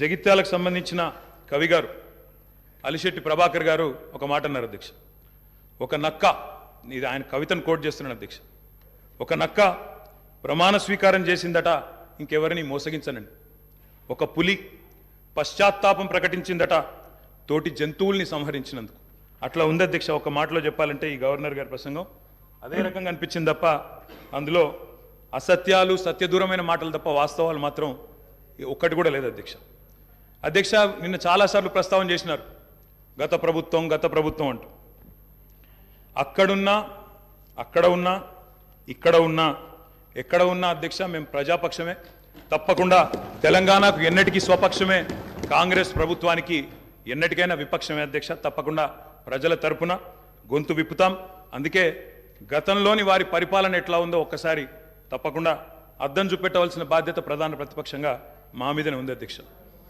జగిత్యాలకు సంబంధించిన కవి గారు అలిశెట్టి ప్రభాకర్ గారు ఒక మాట అన్నారు అధ్యక్ష. ఒక నక్క ఇది ఆయన కవితను కోట్ చేస్తున్నాను అధ్యక్ష. ఒక నక్క ప్రమాణ స్వీకారం చేసిందట ఇంకెవరిని మోసగించనండి. ఒక పులి పశ్చాత్తాపం ప్రకటించిందట తోటి జంతువుల్ని సంహరించినందుకు. అట్లా ఉంది అధ్యక్ష ఒక మాటలో చెప్పాలంటే ఈ గవర్నర్ గారి ప్రసంగం. అదే రకంగా అనిపించింది తప్ప అందులో అసత్యాలు సత్యదూరమైన మాటలు తప్ప వాస్తవాలు మాత్రం ఒక్కటి కూడా లేదు అధ్యక్ష. అధ్యక్ష నిన్న చాలాసార్లు ప్రస్తావన చేసినారు. గత ప్రభుత్వం గత ప్రభుత్వం అంటూ. అక్కడున్నా అక్కడ ఉన్నా ఇక్కడ ఉన్నా ఎక్కడ ఉన్నా అధ్యక్ష మేము ప్రజాపక్షమే. తప్పకుండా తెలంగాణకు ఎన్నటికీ స్వపక్షమే కాంగ్రెస్ ప్రభుత్వానికి ఎన్నటికైనా విపక్షమే అధ్యక్ష. తప్పకుండా ప్రజల తరపున గొంతు విప్పుతాం. అందుకే గతంలోని వారి పరిపాలన ఎట్లా ఉందో ఒక్కసారి తప్పకుండా అద్దం చూపెట్టవలసిన బాధ్యత ప్రధాన ప్రతిపక్షంగా మా మీదనే ఉంది అధ్యక్ష.